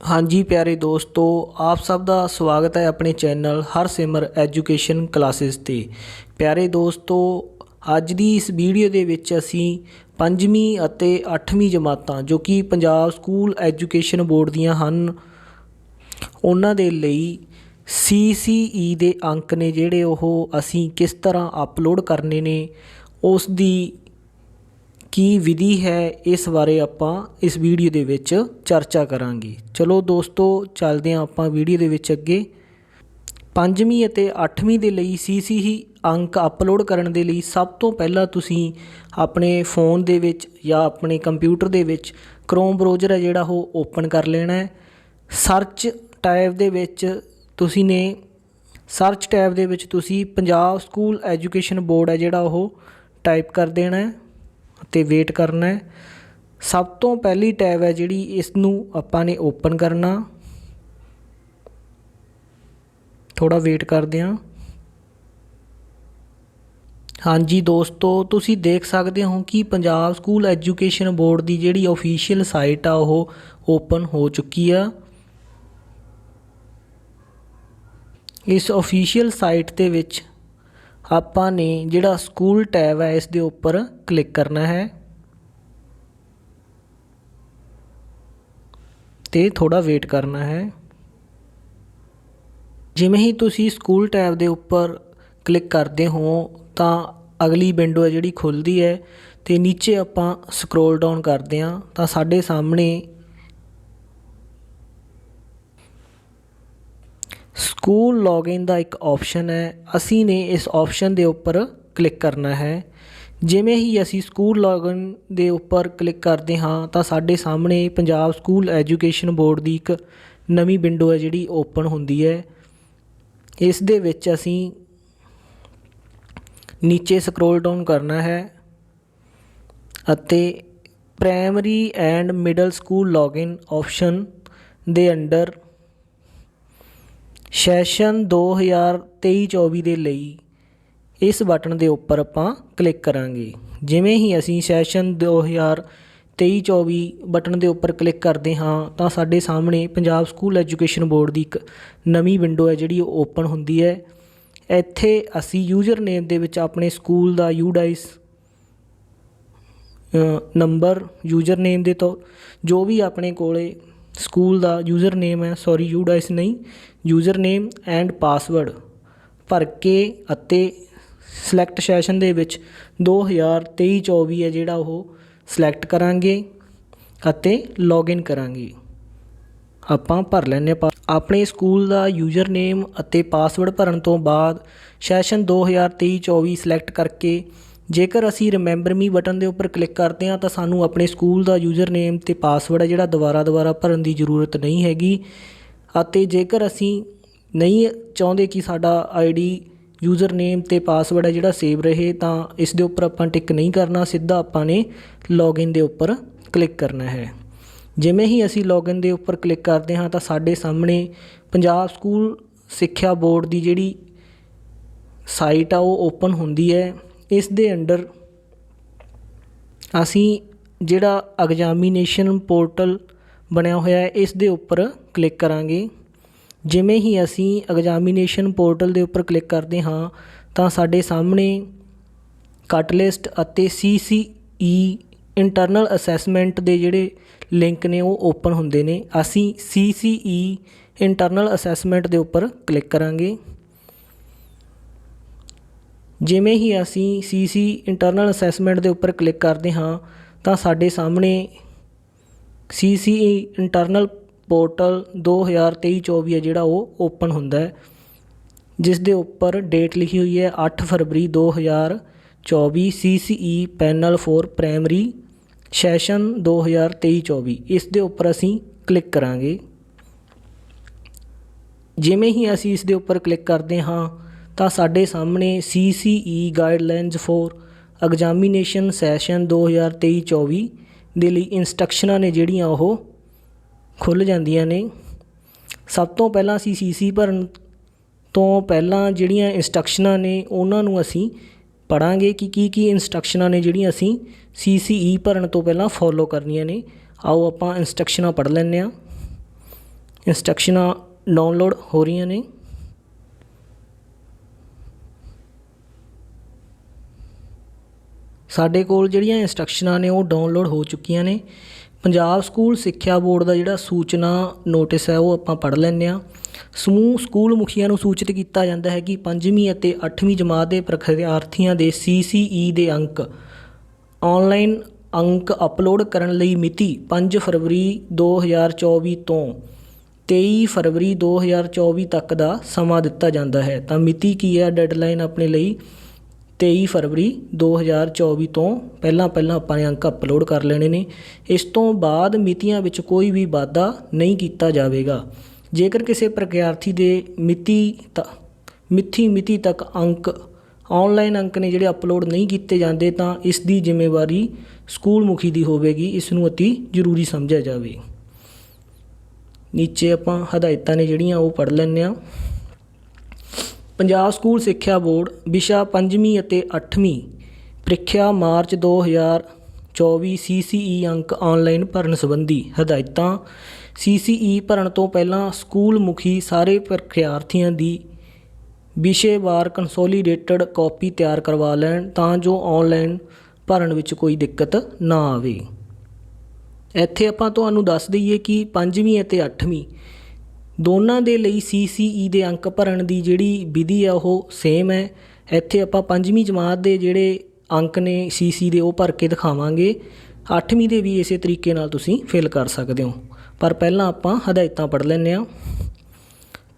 ਹਾਂਜੀ ਪਿਆਰੇ ਦੋਸਤੋ, ਆਪ ਸਭ ਦਾ ਸਵਾਗਤ ਹੈ ਆਪਣੇ ਚੈਨਲ ਹਰ ਸਿਮਰ ਐਜੂਕੇਸ਼ਨ ਕਲਾਸਿਸ ਤੇ। ਪਿਆਰੇ ਦੋਸਤੋ, ਅੱਜ ਦੀ ਇਸ ਵੀਡੀਓ ਦੇ ਵਿੱਚ ਅਸੀਂ ਪੰਜਵੀਂ ਅਤੇ 8ਵੀਂ ਜਮਾਤਾਂ, ਜੋ ਕਿ ਪੰਜਾਬ ਸਕੂਲ ਐਜੂਕੇਸ਼ਨ ਬੋਰਡ ਦੀਆਂ ਹਨ, ਉਹਨਾਂ ਦੇ ਲਈ CCE ਦੇ ਅੰਕ ਨੇ ਜਿਹੜੇ ਉਹ ਅਸੀਂ ਕਿਸ ਤਰ੍ਹਾਂ ਅਪਲੋਡ ਕਰਨੇ ਨੇ, ਉਸ ਦੀ ਕੀ ਵਿਧੀ ਹੈ ਇਸ ਬਾਰੇ ਆਪਾਂ ਇਸ ਵੀਡੀਓ ਦੇ ਵਿੱਚ ਚਰਚਾ ਕਰਾਂਗੇ। ਚਲੋ ਦੋਸਤੋ, ਚੱਲਦੇ ਹਾਂ ਆਪਾਂ ਵੀਡੀਓ ਦੇ ਵਿੱਚ ਅੱਗੇ। ਪੰਜਵੀਂ ਅਤੇ ਅੱਠਵੀਂ ਦੇ ਲਈ CCE ਅੰਕ ਅਪਲੋਡ ਕਰਨ ਦੇ ਲਈ ਸਭ ਤੋਂ ਪਹਿਲਾਂ ਤੁਸੀਂ ਆਪਣੇ ਫੋਨ ਦੇ ਵਿੱਚ ਜਾਂ ਆਪਣੇ ਕੰਪਿਊਟਰ ਦੇ ਵਿੱਚ ਕ੍ਰੋਮ ਬ੍ਰਾਊਜ਼ਰ ਹੈ ਜਿਹੜਾ ਉਹ ਓਪਨ ਕਰ ਲੈਣਾ ਹੈ। ਸਰਚ ਟੈਬ ਦੇ ਵਿੱਚ ਤੁਸੀਂ ਨੇ ਸਰਚ ਟੈਬ ਦੇ ਵਿੱਚ ਤੁਸੀਂ ਪੰਜਾਬ ਸਕੂਲ ਐਜੂਕੇਸ਼ਨ ਬੋਰਡ ਹੈ ਜਿਹੜਾ ਉਹ ਟਾਈਪ ਕਰ ਦੇਣਾ ਹੈ। ਅਤੇ ਵੇਟ ਕਰਨਾ ਹੈ। ਸਭ ਤੋਂ ਪਹਿਲੀ ਟੈਬ ਹੈ ਜਿਹੜੀ ਇਸ ਨੂੰ ਆਪਾਂ ਨੇ ਓਪਨ ਕਰਨਾ। ਥੋੜਾ ਵੇਟ ਕਰਦੇ ਹਾਂ। ਹਾਂਜੀ ਦੋਸਤੋ, ਤੁਸੀਂ ਦੇਖ ਸਕਦੇ ਹੋ ਕਿ ਪੰਜਾਬ ਸਕੂਲ ਐਜੂਕੇਸ਼ਨ ਬੋਰਡ ਦੀ ਜਿਹੜੀ ਅਫੀਸ਼ੀਅਲ ਸਾਈਟ ਆ, ਉਹ ਓਪਨ ਹੋ ਚੁੱਕੀ ਆ। ਇਸ ਅਫੀਸ਼ੀਅਲ ਸਾਈਟ ਦੇ ਵਿੱਚ ਆਪਾਂ ਨੇ ਜਿਹੜਾ ਸਕੂਲ ਟੈਬ ਹੈ, ਇਸ ਦੇ ਉੱਪਰ ਕਲਿੱਕ ਕਰਨਾ ਹੈ। ਤੇ ਥੋੜਾ ਵੇਟ ਕਰਨਾ ਹੈ। ਜਿਵੇਂ ਹੀ ਤੁਸੀਂ ਸਕੂਲ ਟੈਬ ਦੇ ਉੱਪਰ ਕਲਿੱਕ ਕਰਦੇ ਹੋ, ਤਾਂ ਅਗਲੀ ਵਿੰਡੋ ਹੈ ਜਿਹੜੀ ਖੁੱਲਦੀ ਹੈ, ਤੇ ਨੀਚੇ ਆਪਾਂ ਸਕਰੋਲ ਡਾਊਨ ਕਰਦੇ ਹਾਂ, ਤਾਂ ਸਾਡੇ ਸਾਹਮਣੇ ਸਕੂਲ ਲੌਗਇਨ ਦਾ ਇੱਕ ਆਪਸ਼ਨ ਹੈ। ਅਸੀਂ ਨੇ ਇਸ ਆਪਸ਼ਨ ਦੇ ਉੱਪਰ ਕਲਿੱਕ ਕਰਨਾ ਹੈ। ਜਿਵੇਂ ਹੀ ਅਸੀਂ ਸਕੂਲ ਲੌਗਇਨ ਦੇ ਉੱਪਰ ਕਲਿੱਕ ਕਰਦੇ ਹਾਂ, ਤਾਂ ਸਾਡੇ ਸਾਹਮਣੇ ਪੰਜਾਬ ਸਕੂਲ ਐਜੂਕੇਸ਼ਨ ਬੋਰਡ ਦੀ ਇੱਕ ਨਵੀਂ ਵਿੰਡੋ ਹੈ, ਜਿਹੜੀ ਓਪਨ ਹੁੰਦੀ ਹੈ। ਇਸ ਦੇ ਵਿੱਚ ਅਸੀਂ ਨੀਚੇ ਸਕਰੋਲ ਡਾਊਨ ਕਰਨਾ ਹੈ ਅਤੇ primary and middle school login option ਦੇ ਅੰਡਰ ਸੈਸ਼ਨ 2023-24 ਦੇ ਲਈ ਇਸ ਬਟਨ ਦੇ ਉੱਪਰ ਆਪਾਂ ਕਲਿੱਕ ਕਰਾਂਗੇ। ਜਿਵੇਂ ਹੀ ਅਸੀਂ ਸੈਸ਼ਨ 2023-24 ਬਟਨ ਦੇ ਉੱਪਰ ਕਲਿੱਕ ਕਰਦੇ ਹਾਂ, ਤਾਂ ਸਾਡੇ ਸਾਹਮਣੇ ਪੰਜਾਬ ਸਕੂਲ ਐਜੂਕੇਸ਼ਨ ਬੋਰਡ ਦੀ ਇੱਕ ਨਵੀਂ ਵਿੰਡੋ ਹੈ ਜਿਹੜੀ ਉਹ ਓਪਨ ਹੁੰਦੀ ਹੈ। ਇੱਥੇ ਅਸੀਂ ਯੂਜ਼ਰ ਨੇਮ ਦੇ ਵਿੱਚ ਆਪਣੇ ਸਕੂਲ ਦਾ ਯੂਡਾਈਸ ਨੰਬਰ ਯੂਜ਼ਰ ਨੇਮ ਦੇ ਤੋਂ ਜੋ ਵੀ ਆਪਣੇ ਕੋਲੇ ਸਕੂਲ ਦਾ ਯੂਜ਼ਰ ਨੇਮ ਹੈ ਸੌਰੀ ਯੂਡਾਈਸ ਨਹੀਂ। ਯੂਜ਼ਰ ਨੇਮ ਐਂਡ ਪਾਸਵਰਡ ਭਰ ਕੇ ਅਤੇ ਸਿਲੈਕਟ ਸੈਸ਼ਨ ਦੇ ਵਿੱਚ 2023-24 ਹੈ ਜਿਹੜਾ ਉਹ ਸਿਲੈਕਟ ਕਰਾਂਗੇ ਅਤੇ ਲੌਗਇਨ ਕਰਾਂਗੇ। ਆਪਾਂ ਭਰ ਲੈਂਦੇ ਹਾਂ ਆਪਣੇ ਸਕੂਲ ਦਾ ਯੂਜ਼ਰ ਨੇਮ ਅਤੇ ਪਾਸਵਰਡ ਭਰਨ ਤੋਂ ਬਾਅਦ ਸੈਸ਼ਨ 2023-24 ਸਿਲੈਕਟ ਕਰਕੇ ਜੇਕਰ ਅਸੀਂ ਰਿਮੈਂਬਰ ਮੀ ਬਟਨ ਦੇ ਉੱਪਰ ਕਲਿੱਕ ਕਰਦੇ ਹਾਂ ਤਾਂ ਸਾਨੂੰ ਆਪਣੇ ਸਕੂਲ ਦਾ ਯੂਜ਼ਰ ਨੇਮ ਤੇ ਪਾਸਵਰਡ ਹੈ ਜਿਹੜਾ ਦੁਬਾਰਾ ਦੁਬਾਰਾ ਭਰਨ ਦੀ ਜ਼ਰੂਰਤ ਨਹੀਂ ਹੈਗੀ ਅਤੇ ਜੇਕਰ ਅਸੀਂ ਨਹੀਂ ਚਾਹੁੰਦੇ ਕਿ ਸਾਡਾ ਆਈਡੀ ਯੂਜ਼ਰ ਨੇਮ ਤੇ ਪਾਸਵਰਡ ਹੈ ਜਿਹੜਾ ਸੇਵ ਰਹੇ ਤਾਂ ਇਸ ਦੇ ਉੱਪਰ ਆਪਾਂ ਟਿਕ ਨਹੀਂ ਕਰਨਾ, ਸਿੱਧਾ ਆਪਾਂ ਨੇ ਲੌਗਇਨ ਦੇ ਉੱਪਰ ਕਲਿੱਕ ਕਰਨਾ ਹੈ। ਜਿਵੇਂ ਹੀ ਅਸੀਂ ਲੌਗਇਨ ਦੇ ਉੱਪਰ ਕਲਿੱਕ ਕਰਦੇ ਹਾਂ ਤਾਂ ਸਾਡੇ ਸਾਹਮਣੇ ਪੰਜਾਬ ਸਕੂਲ ਸਿੱਖਿਆ ਬੋਰਡ ਦੀ ਜਿਹੜੀ ਸਾਈਟ ਆ ਉਹ ਓਪਨ ਹੁੰਦੀ ਹੈ। ਇਸ ਦੇ ਅੰਡਰ ਅਸੀਂ ਜਿਹੜਾ ਐਗਜ਼ਾਮੀਨੇਸ਼ਨ ਪੋਰਟਲ ਬਣਿਆ ਹੋਇਆ ਹੈ, ਇਸ ਦੇ ਉੱਪਰ ਕਲਿੱਕ ਕਰਾਂਗੇ। ਜਿਵੇਂ ਹੀ ਅਸੀਂ ਐਗਜ਼ਾਮੀਨੇਸ਼ਨ ਪੋਰਟਲ ਦੇ ਉੱਪਰ ਕਲਿੱਕ ਕਰਦੇ ਹਾਂ, ਤਾਂ ਸਾਡੇ ਸਾਹਮਣੇ ਕੱਟ ਲਿਸਟ ਅਤੇ ਸੀਸੀਈ ਇੰਟਰਨਲ ਅਸੈਸਮੈਂਟ ਦੇ ਜਿਹੜੇ ਲਿੰਕ ਨੇ, ਉਹ ਓਪਨ ਹੁੰਦੇ ਨੇ। ਅਸੀਂ ਸੀਸੀਈ ਇੰਟਰਨਲ ਅਸੈਸਮੈਂਟ ਦੇ ਉੱਪਰ ਕਲਿੱਕ ਕਰਾਂਗੇ। ਜਿਵੇਂ ਹੀ ਅਸੀਂ ਸੀਸੀ ਇੰਟਰਨਲ ਅਸੈਸਮੈਂਟ ਦੇ ਉੱਪਰ ਕਲਿੱਕ ਕਰਦੇ ਹਾਂ, ਤਾਂ ਸਾਡੇ ਸਾਹਮਣੇ ਸੀਸੀਈ ਇੰਟਰਨਲ ਪੋਰਟਲ 2023-24 ਹੈ ਜਿਹੜਾ ਉਹ ਓਪਨ ਹੁੰਦਾ ਹੈ, ਜਿਸ ਦੇ ਉੱਪਰ ਡੇਟ ਲਿਖੀ ਹੋਈ ਹੈ 8 ਫਰਵਰੀ 2024 CCE panel for primary session 2023-24 ਇਸ ਦੇ ਉੱਪਰ ਅਸੀਂ ਕਲਿੱਕ ਕਰਾਂਗੇ। ਜਿਵੇਂ ਹੀ ਅਸੀਂ ਇਸ ਦੇ ਉੱਪਰ ਕਲਿੱਕ ਕਰਦੇ ਹਾਂ ਤਾਂ ਸਾਡੇ ਸਾਹਮਣੇ CCE guidelines for examination session 2023-24 ਦੇ ਲਈ ਇਨਸਟਰਕਸ਼ਨਾਂ ਨੇ ਜਿਹੜੀਆਂ ਉਹ ਖੁੱਲ ਜਾਂਦੀਆਂ ਨੇ। ਸਭ ਤੋਂ ਪਹਿਲਾਂ ਅਸੀਂ ਸੀਸੀ ਭਰਨ ਤੋਂ ਪਹਿਲਾਂ ਜਿਹੜੀਆਂ ਇਨਸਟਰਕਸ਼ਨਾਂ ਨੇ ਉਹਨਾਂ ਨੂੰ ਅਸੀਂ ਪੜਾਂਗੇ ਕਿ ਕੀ ਕੀ ਇਨਸਟਰਕਸ਼ਨਾਂ ਨੇ ਜਿਹੜੀਆਂ ਅਸੀਂ ਸੀਸੀਈ ਭਰਨ ਤੋਂ ਪਹਿਲਾਂ ਫੋਲੋ ਕਰਨੀਆਂ ਨੇ। ਆਓ ਆਪਾਂ ਇਨਸਟਰਕਸ਼ਨਾਂ ਪੜ੍ਹ ਲੈਂਦੇ ਹਾਂ। ਇੰਸਟਰਕਸ਼ਨਾਂ ਡਾਊਨਲੋਡ ਹੋ ਰਹੀਆਂ ਨੇ। ਸਾਡੇ ਕੋਲ ਜਿਹੜੀਆਂ ਇੰਸਟਰਕਸ਼ਨਾਂ ਨੇ ਉਹ ਡਾਊਨਲੋਡ ਹੋ ਚੁੱਕੀਆਂ ਨੇ। ਪੰਜਾਬ ਸਕੂਲ ਸਿੱਖਿਆ ਬੋਰਡ ਦਾ ਜਿਹੜਾ ਸੂਚਨਾ ਨੋਟਿਸ ਹੈ ਉਹ ਆਪਾਂ ਪੜ੍ਹ ਲੈਂਦੇ ਹਾਂ। ਸਮੂਹ ਸਕੂਲ ਮੁਖੀਆਂ ਨੂੰ ਸੂਚਿਤ ਕੀਤਾ ਜਾਂਦਾ ਹੈ ਕਿ ਪੰਜਵੀਂ ਅਤੇ 8ਵੀਂ ਜਮਾਤ ਦੇ ਪ੍ਰਖਿਆਰਥੀਆਂ ਦੇ CCE ਦੇ ਅੰਕ ਆਨਲਾਈਨ ਅੰਕ ਅਪਲੋਡ ਕਰਨ ਲਈ ਮਿਤੀ 5 ਫਰਵਰੀ 2024 ਤੋਂ 23 ਫਰਵਰੀ 2024 ਤੱਕ ਦਾ ਸਮਾਂ ਦਿੱਤਾ ਜਾਂਦਾ ਹੈ। ਤਾਂ ਮਿਤੀ ਕੀ ਹੈ? ਡੈਡਲਾਈਨ ਆਪਣੇ ਲਈ ਤੇਈ ਫਰਵਰੀ 2024 ਤੋਂ ਪਹਿਲਾਂ ਪਹਿਲਾਂ ਆਪਾਂ ਨੇ ਅੰਕ ਅਪਲੋਡ ਕਰ ਲੈਣੇ ਨੇ। ਇਸ ਤੋਂ ਬਾਅਦ ਮਿਤੀਆਂ ਵਿੱਚ ਕੋਈ ਵੀ ਵਾਧਾ ਨਹੀਂ ਕੀਤਾ ਜਾਵੇਗਾ। ਜੇਕਰ ਕਿਸੇ ਪ੍ਰਖਿਆਰਥੀ ਦੇ ਮਿਤੀ ਤ, ਮਿੱਥੀ ਮਿਤੀ ਤੱਕ ਅੰਕ ਆਨਲਾਈਨ ਅੰਕ ਨੇ ਜਿਹੜੇ ਅਪਲੋਡ ਨਹੀਂ ਕੀਤੇ ਜਾਂਦੇ ਤਾਂ ਇਸ ਦੀ ਜ਼ਿੰਮੇਵਾਰੀ ਸਕੂਲ ਮੁਖੀ ਦੀ ਹੋਵੇਗੀ। ਇਸ ਨੂੰ ਅਤੀ ਜ਼ਰੂਰੀ ਸਮਝਿਆ ਜਾਵੇ। ਨੀਚੇ ਆਪਾਂ ਹਦਾਇਤਾਂ ਨੇ ਜਿਹੜੀਆਂ ਉਹ ਪੜ੍ਹ ਲੈਂਦੇ ਹਾਂ। ਪੰਜਾਬ ਸਕੂਲ ਸਿੱਖਿਆ ਬੋਰਡ, ਵਿਸ਼ਾ 5ਵੀਂ ਅਤੇ 8ਵੀਂ ਪ੍ਰੀਖਿਆ ਮਾਰਚ 2024 CCE ਅੰਕ ਆਨਲਾਈਨ ਭਰਨ ਸੰਬੰਧੀ ਹਦਾਇਤਾਂ। CCE ਭਰਨ ਤੋਂ ਪਹਿਲਾਂ ਸਕੂਲ ਮੁਖੀ ਸਾਰੇ ਪ੍ਰੀਖਿਆਰਥੀਆਂ ਦੀ ਵਿਸ਼ੇਵਾਰ ਕੰਸੋਲੀਡੇਟਡ ਕਾਪੀ ਤਿਆਰ ਕਰਵਾ ਲੈਣ ਤਾਂ ਜੋ ਆਨਲਾਈਨ ਭਰਨ ਵਿੱਚ ਕੋਈ ਦਿੱਕਤ ਨਾ ਆਵੇ। ਇੱਥੇ ਆਪਾਂ ਤੁਹਾਨੂੰ ਦੱਸ ਦਈਏ ਕਿ 5ਵੀਂ ਅਤੇ 8ਵੀਂ ਦੋਨਾਂ ਦੇ ਲਈ CCE ਦੇ ਅੰਕ ਭਰਨ ਦੀ ਜਿਹੜੀ ਵਿਧੀ ਆ, ਉਹ ਸੇਮ ਹੈ। ਇੱਥੇ ਆਪਾਂ 5ਵੀਂ ਜਮਾਤ ਦੇ ਜਿਹੜੇ ਅੰਕ ਨੇ CC ਦੇ, ਉਹ ਭਰ ਕੇ ਦਿਖਾਵਾਂਗੇ। 8ਵੀਂ ਦੇ ਵੀ ਇਸੇ ਤਰੀਕੇ ਨਾਲ ਤੁਸੀਂ ਫਿਲ ਕਰ ਸਕਦੇ ਹੋ। ਪਰ ਪਹਿਲਾਂ ਆਪਾਂ ਹਦਾਇਤਾਂ ਪੜ੍ਹ ਲੈਂਦੇ ਹਾਂ।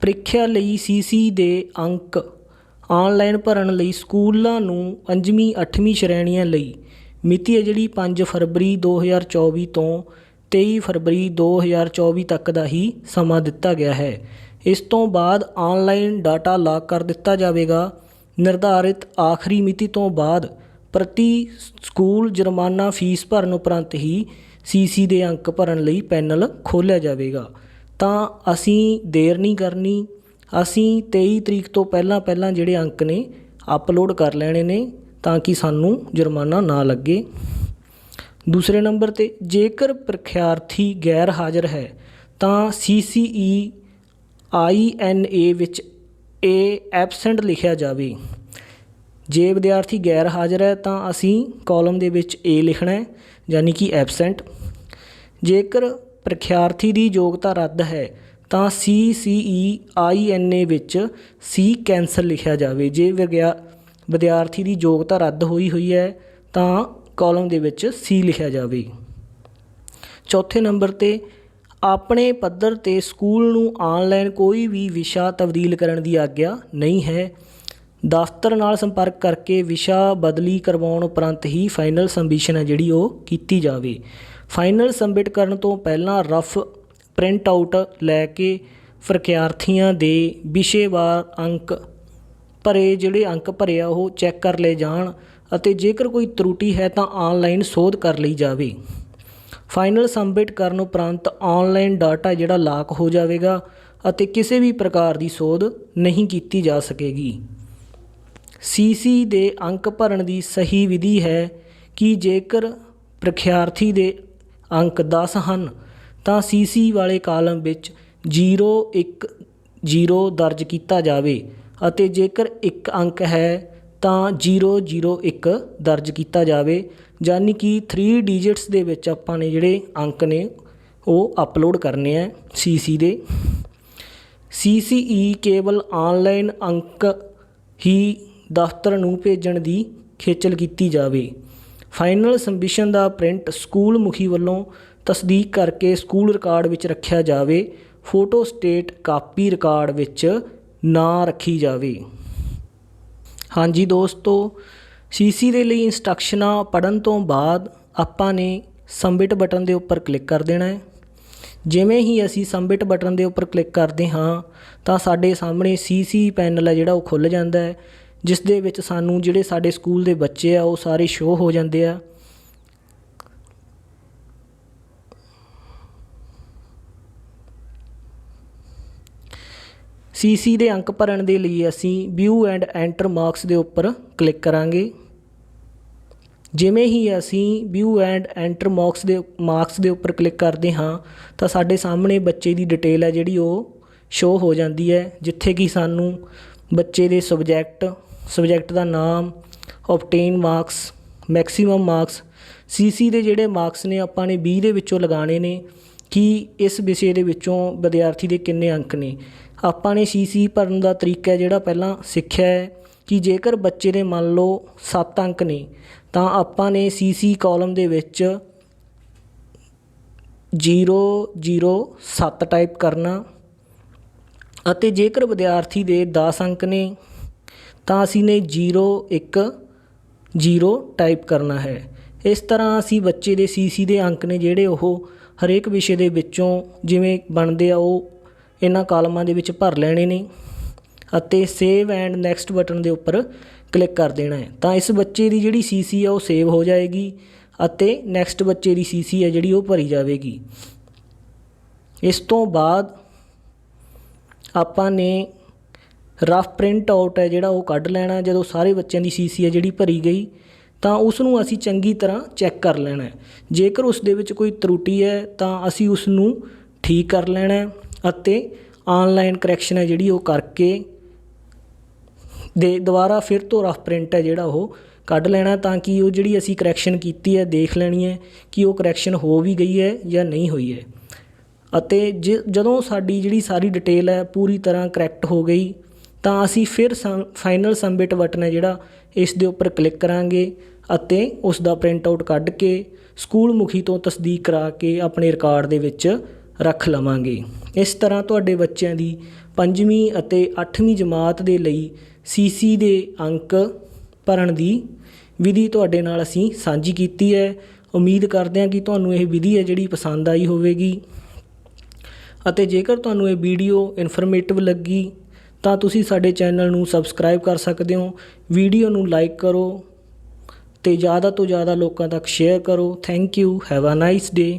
ਪ੍ਰੀਖਿਆ ਲਈ CC ਦੇ ਅੰਕ ਆਨਲਾਈਨ ਭਰਨ ਲਈ ਸਕੂਲਾਂ ਨੂੰ 5ਵੀਂ 8ਵੀਂ ਸ਼੍ਰੇਣੀਆਂ ਲਈ ਮਿਤੀ ਹੈ ਜਿਹੜੀ 5 ਫਰਵਰੀ 2024 ਤੋਂ ਤੇਈ ਫਰਵਰੀ 2024 ਤੱਕ ਦਾ ਹੀ ਸਮਾਂ ਦਿੱਤਾ ਗਿਆ ਹੈ। ਇਸ ਤੋਂ ਬਾਅਦ ਆਨਲਾਈਨ ਡਾਟਾ ਲਾਕ ਕਰ ਦਿੱਤਾ ਜਾਵੇਗਾ। ਨਿਰਧਾਰਿਤ ਆਖਰੀ ਮਿਤੀ ਤੋਂ ਬਾਅਦ ਪ੍ਰਤੀ ਸਕੂਲ ਜੁਰਮਾਨਾ ਫੀਸ ਭਰਨ ਉਪਰੰਤ ਹੀ ਸੀਸੀ ਦੇ ਅੰਕ ਭਰਨ ਲਈ ਪੈਨਲ ਖੋਲ੍ਹਿਆ ਜਾਵੇਗਾ। ਤਾਂ ਅਸੀਂ ਦੇਰ ਨਹੀਂ ਕਰਨੀ। ਅਸੀਂ 23 ਤਰੀਕ ਤੋਂ ਪਹਿਲਾਂ ਪਹਿਲਾਂ ਜਿਹੜੇ ਅੰਕ ਨੇ, ਅਪਲੋਡ ਕਰ ਲੈਣੇ ਨੇ ਤਾਂ ਕਿ ਸਾਨੂੰ ਜੁਰਮਾਨਾ ਨਾ ਲੱਗੇ। ਦੂਸਰੇ ਨੰਬਰ ਤੇ, ਜੇਕਰ ਪ੍ਰਖਿਆਰਥੀ ਗੈਰ ਹਾਜ਼ਰ ਹੈ, ਤਾਂ CCE INA ਵਿੱਚ ਏ ਐਬਸੈਂਟ ਲਿਖਿਆ ਜਾਵੇ। ਜੇ ਵਿਦਿਆਰਥੀ ਗੈਰ ਹਾਜ਼ਰ ਹੈ, ਤਾਂ ਅਸੀਂ ਕਾਲਮ ਦੇ ਵਿੱਚ ਏ ਲਿਖਣਾ ਹੈ, ਯਾਨੀ ਕਿ ਐਬਸੈਂਟ ਜੇਕਰ ਪ੍ਰਖਿਆਰਥੀ ਦੀ ਯੋਗਤਾ ਰੱਦ ਹੈ, ਤਾਂ CCE INA ਵਿੱਚ ਸੀ ਕੈਂਸਲ ਲਿਖਿਆ ਜਾਵੇ। ਜੇ ਵਿਗਿਆ ਵਿਦਿਆਰਥੀ ਦੀ ਯੋਗਤਾ ਰੱਦ ਹੋਈ ਹੋਈ ਹੈ, ਤਾਂ ਕਾਲਮ ਦੇ ਵਿੱਚ ਸੀ ਲਿਖਿਆ ਜਾਵੇ। ਚੌਥੇ ਨੰਬਰ ਤੇ, ਆਪਣੇ ਪੱਧਰ ਤੇ ਸਕੂਲ ਨੂੰ ਆਨਲਾਈਨ ਕੋਈ ਵੀ ਵਿਸ਼ਾ ਤਬਦੀਲ ਕਰਨ ਦੀ ਆਗਿਆ ਨਹੀਂ ਹੈ। ਦਫ਼ਤਰ ਨਾਲ ਸੰਪਰਕ ਕਰਕੇ ਵਿਸ਼ਾ ਬਦਲੀ ਕਰਵਾਉਣ ਉਪਰੰਤ ਹੀ ਫਾਈਨਲ ਸਬਮਿਸ਼ਨ ਹੈ ਜਿਹੜੀ ਉਹ ਕੀਤੀ ਜਾਵੇ। ਫਾਈਨਲ ਸਬਮਿਟ ਕਰਨ ਤੋਂ ਪਹਿਲਾਂ ਰਫ ਪ੍ਰਿੰਟ ਆਊਟ ਲੈ ਕੇ ਪ੍ਰਖਿਆਰਥੀਆਂ ਦੇ ਵਿਸ਼ੇਵਾਰ ਅੰਕ ਭਰੇ, ਜਿਹੜੇ ਅੰਕ ਭਰੇ ਆ ਉਹ ਚੈੱਕ ਕਰ ਲਏ ਜਾਣ। ਅਤੇ ਜੇਕਰ ਕੋਈ ਤਰੁਟੀ ਹੈ ਤਾਂ ਆਨਲਾਈਨ ਸੋਧ ਕਰ ਲਈ ਜਾਵੇ। ਫਾਈਨਲ ਸਬਮਿਟ ਕਰਨ ਉਪਰੰਤ ਆਨਲਾਈਨ ਡਾਟਾ ਜਿਹੜਾ ਲਾਕ ਹੋ ਜਾਵੇਗਾ ਅਤੇ ਕਿਸੇ ਵੀ ਪ੍ਰਕਾਰ ਦੀ ਸੋਧ ਨਹੀਂ ਕੀਤੀ ਜਾ ਸਕੇਗੀ। ਸੀਸੀ ਦੇ ਅੰਕ ਭਰਨ ਦੀ ਸਹੀ ਵਿਧੀ ਹੈ ਕਿ ਜੇਕਰ ਪ੍ਰਖਿਆਰਥੀ ਦੇ ਅੰਕ 10 ਹਨ, ਤਾਂ ਸੀਸੀ ਵਾਲੇ ਕਾਲਮ ਵਿੱਚ 0 1 0 ਦਰਜ ਕੀਤਾ ਜਾਵੇ ਅਤੇ ਜੇਕਰ ਇੱਕ ਅੰਕ ਹੈ ਤਾਂ 001 ਦਰਜ ਕੀਤਾ ਜਾਵੇ, ਯਾਨੀ ਕਿ 3 ਡਿਜਿਟਸ ਦੇ ਵਿੱਚ ਆਪਾਂ ਨੇ ਜਿਹੜੇ ਅੰਕ ਨੇ ਉਹ ਅਪਲੋਡ ਕਰਨੇ ਆ ਸੀਸੀ ਦੇ। ਸੀਸੀਈ ਕੇਵਲ ਆਨਲਾਈਨ ਅੰਕ ਹੀ ਦਫ਼ਤਰ ਨੂੰ ਭੇਜਣ ਦੀ ਖੇਚਲ ਕੀਤੀ ਜਾਵੇ। ਫਾਈਨਲ ਸਬਮਿਸ਼ਨ ਦਾ ਪ੍ਰਿੰਟ ਸਕੂਲ ਮੁਖੀ ਵੱਲੋਂ ਤਸਦੀਕ ਕਰਕੇ ਸਕੂਲ ਰਿਕਾਰਡ ਵਿੱਚ ਰੱਖਿਆ ਜਾਵੇ। ਫੋਟੋ ਸਟੇਟ ਕਾਪੀ ਰਿਕਾਰਡ ਵਿੱਚ ਨਾ ਰੱਖੀ ਜਾਵੇ। ਹਾਂਜੀ ਦੋਸਤੋ ਸੀਸੀ ਦੇ ਲਈ ਇੰਸਟਰਕਸ਼ਨਾਂ ਪੜਨ ਤੋਂ ਬਾਅਦ ਆਪਾਂ ਨੇ ਸਬਮਿਟ ਬਟਨ ਦੇ ਉੱਪਰ ਕਲਿੱਕ ਕਰ ਦੇਣਾ ਹੈ। ਜਿਵੇਂ ਹੀ ਅਸੀਂ ਸਬਮਿਟ ਬਟਨ ਦੇ ਉੱਪਰ ਕਲਿੱਕ ਕਰਦੇ ਹਾਂ, ਤਾਂ ਸਾਡੇ ਸਾਹਮਣੇ ਸੀਸੀ ਪੈਨਲ ਹੈ ਜਿਹੜਾ ਉਹ ਖੁੱਲ ਜਾਂਦਾ ਹੈ ਜਿਸ ਦੇ ਵਿੱਚ ਸਾਨੂੰ ਜਿਹੜੇ ਸਾਡੇ ਸਕੂਲ ਦੇ ਬੱਚੇ ਆ, ਉਹ ਸਾਰੇ ਸ਼ੋਅ ਹੋ ਜਾਂਦੇ ਆ। ਸੀਸੀ ਦੇ ਅੰਕ ਭਰਨ ਦੇ ਲਈ ਅਸੀਂ ਵਿਊ ਐਂਡ ਐਂਟਰ ਮਾਰਕਸ ਦੇ ਉੱਪਰ ਕਲਿੱਕ ਕਰਾਂਗੇ। ਜਿਵੇਂ ਹੀ ਅਸੀਂ ਵਿਊ ਐਂਡ ਐਂਟਰ ਮਾਰਕਸ ਦੇ ਮਾਰਕਸ ਦੇ ਉੱਪਰ ਕਲਿੱਕ ਕਰਦੇ ਹਾਂ, ਤਾਂ ਸਾਡੇ ਸਾਹਮਣੇ ਬੱਚੇ ਦੀ ਡਿਟੇਲ ਹੈ ਜਿਹੜੀ ਉਹ ਸ਼ੋ ਹੋ ਜਾਂਦੀ ਹੈ, ਜਿੱਥੇ ਕਿ ਸਾਨੂੰ ਬੱਚੇ ਦੇ ਸਬਜੈਕਟ ਸਬਜੈਕਟ ਦਾ ਨਾਮ obtained marks maximum marks CC ਦੇ ਜਿਹੜੇ ਮਾਰਕਸ ਨੇ ਆਪਾਂ ਨੇ 20 ਦੇ ਵਿੱਚੋਂ ਲਗਾਉਣੇ ਨੇ ਕਿ ਇਸ ਵਿਸ਼ੇ ਦੇ ਵਿੱਚੋਂ ਵਿਦਿਆਰਥੀ ਦੇ ਕਿੰਨੇ ਅੰਕ ਨੇ। ਆਪਾਂ ਨੇ ਸੀਸੀ ਭਰਨ ਦਾ ਤਰੀਕਾ ਜਿਹੜਾ ਪਹਿਲਾਂ ਸਿੱਖਿਆ ਹੈ ਕਿ ਜੇਕਰ ਬੱਚੇ ਦੇ ਮੰਨ ਲਓ 7 ਅੰਕ ਨੇ, ਤਾਂ ਆਪਾਂ ਨੇ ਸੀਸੀ ਕਾਲਮ ਦੇ ਵਿੱਚ 007 ਟਾਈਪ ਕਰਨਾ ਅਤੇ ਜੇਕਰ ਵਿਦਿਆਰਥੀ ਦੇ 10 ਅੰਕ ਨੇ, ਤਾਂ ਅਸੀਂ ਨੇ 010 ਟਾਈਪ ਕਰਨਾ ਹੈ। ਇਸ ਤਰ੍ਹਾਂ ਅਸੀਂ ਬੱਚੇ ਦੇ ਸੀਸੀ ਦੇ ਅੰਕ ਨੇ ਜਿਹੜੇ ਉਹ ਹਰੇਕ ਵਿਸ਼ੇ ਦੇ ਵਿੱਚੋਂ ਜਿਵੇਂ ਬਣਦੇ ਆ ਉਹ ਇਹਨਾਂ ਕਾਲਮਾਂ ਦੇ ਵਿੱਚ ਭਰ ਲੈਣੇ ਨੇ ਅਤੇ ਸੇਵ ਐਂਡ ਨੈਕਸਟ ਬਟਨ ਦੇ ਉੱਪਰ ਕਲਿੱਕ ਕਰ ਦੇਣਾ ਹੈ। ਤਾਂ ਇਸ ਬੱਚੇ ਦੀ ਜਿਹੜੀ ਸੀਸੀ ਆ ਉਹ ਸੇਵ ਹੋ ਜਾਏਗੀ ਅਤੇ ਨੈਕਸਟ ਬੱਚੇ ਦੀ ਸੀਸੀ ਹੈ ਜਿਹੜੀ ਉਹ ਭਰੀ ਜਾਵੇਗੀ। ਇਸ ਤੋਂ ਬਾਅਦ ਆਪਾਂ ਨੇ ਰਫ ਪ੍ਰਿੰਟ ਆਊਟ ਹੈ ਜਿਹੜਾ ਉਹ ਕੱਢ ਲੈਣਾ ਜਦੋਂ ਸਾਰੇ ਬੱਚਿਆਂ ਦੀ ਸੀਸੀ ਹੈ ਜਿਹੜੀ ਭਰੀ ਗਈ, ਤਾਂ ਉਸ ਨੂੰ ਅਸੀਂ ਚੰਗੀ ਤਰ੍ਹਾਂ ਚੈੱਕ ਕਰ ਲੈਣਾ ਜੇਕਰ ਉਸ ਦੇ ਵਿੱਚ ਕੋਈ ਤਰੁਟੀ ਹੈ, ਤਾਂ ਅਸੀਂ ਉਸ ਨੂੰ ਠੀਕ ਕਰ ਲੈਣਾ ਅਤੇ ਆਨਲਾਈਨ ਕਰੈਕਸ਼ਨ ਹੈ ਜਿਹੜੀ ਉਹ ਕਰਕੇ ਦੇ ਦੁਬਾਰਾ ਫਿਰ ਤੋਂ ਰਫ ਪ੍ਰਿੰਟ ਹੈ ਜਿਹੜਾ ਉਹ ਕੱਢ ਲੈਣਾ ਤਾਂ ਕਿ ਉਹ ਜਿਹੜੀ ਅਸੀਂ ਕਰੈਕਸ਼ਨ ਕੀਤੀ ਹੈ, ਦੇਖ ਲੈਣੀ ਹੈ ਕਿ ਉਹ ਕਰੈਕਸ਼ਨ ਹੋ ਵੀ ਗਈ ਹੈ ਜਾਂ ਨਹੀਂ ਹੋਈ ਹੈ। ਅਤੇ ਜਦੋਂ ਸਾਡੀ ਜਿਹੜੀ ਸਾਰੀ ਡਿਟੇਲ ਹੈ ਪੂਰੀ ਤਰ੍ਹਾਂ ਕਰੈਕਟ ਹੋ ਗਈ, ਤਾਂ ਅਸੀਂ ਫਿਰ ਫਾਈਨਲ ਸਬਮਿਟ ਬਟਨ ਹੈ ਜਿਹੜਾ, ਇਸ ਦੇ ਉੱਪਰ ਕਲਿੱਕ ਕਰਾਂਗੇ ਅਤੇ ਉਸ ਦਾ ਪ੍ਰਿੰਟ ਆਊਟ ਕੱਢ ਕੇ ਸਕੂਲ ਮੁਖੀ ਤੋਂ ਤਸਦੀਕ ਕਰਾ ਕੇ ਆਪਣੇ ਰਿਕਾਰਡ ਦੇ ਵਿੱਚ ਰੱਖ ਲਵਾਂਗੇ। ਇਸ ਤਰ੍ਹਾਂ ਤੁਹਾਡੇ ਬੱਚਿਆਂ ਦੀ ਪੰਜਵੀਂ ਅਤੇ 8ਵੀਂ ਜਮਾਤ ਦੇ ਲਈ ਸੀਸੀ ਦੇ ਅੰਕ ਭਰਨ ਦੀ ਵਿਧੀ ਤੁਹਾਡੇ ਨਾਲ ਅਸੀਂ ਸਾਂਝੀ ਕੀਤੀ ਹੈ। ਉਮੀਦ ਕਰਦੇ ਹਾਂ ਕਿ ਤੁਹਾਨੂੰ ਇਹ ਵਿਧੀ ਹੈ ਜਿਹੜੀ ਪਸੰਦ ਆਈ ਹੋਵੇਗੀ। ਅਤੇ ਜੇਕਰ ਤੁਹਾਨੂੰ ਇਹ ਵੀਡੀਓ ਇਨਫੋਰਮੇਟਿਵ ਲੱਗੀ, ਤਾਂ ਤੁਸੀਂ ਸਾਡੇ ਚੈਨਲ ਨੂੰ ਸਬਸਕ੍ਰਾਈਬ ਕਰ ਸਕਦੇ ਹੋ। ਵੀਡੀਓ ਨੂੰ ਲਾਈਕ ਕਰੋ ਤੇ ਜ਼ਿਆਦਾ ਤੋਂ ਜ਼ਿਆਦਾ ਲੋਕਾਂ ਤੱਕ ਸ਼ੇਅਰ ਕਰੋ। Thank you have a nice day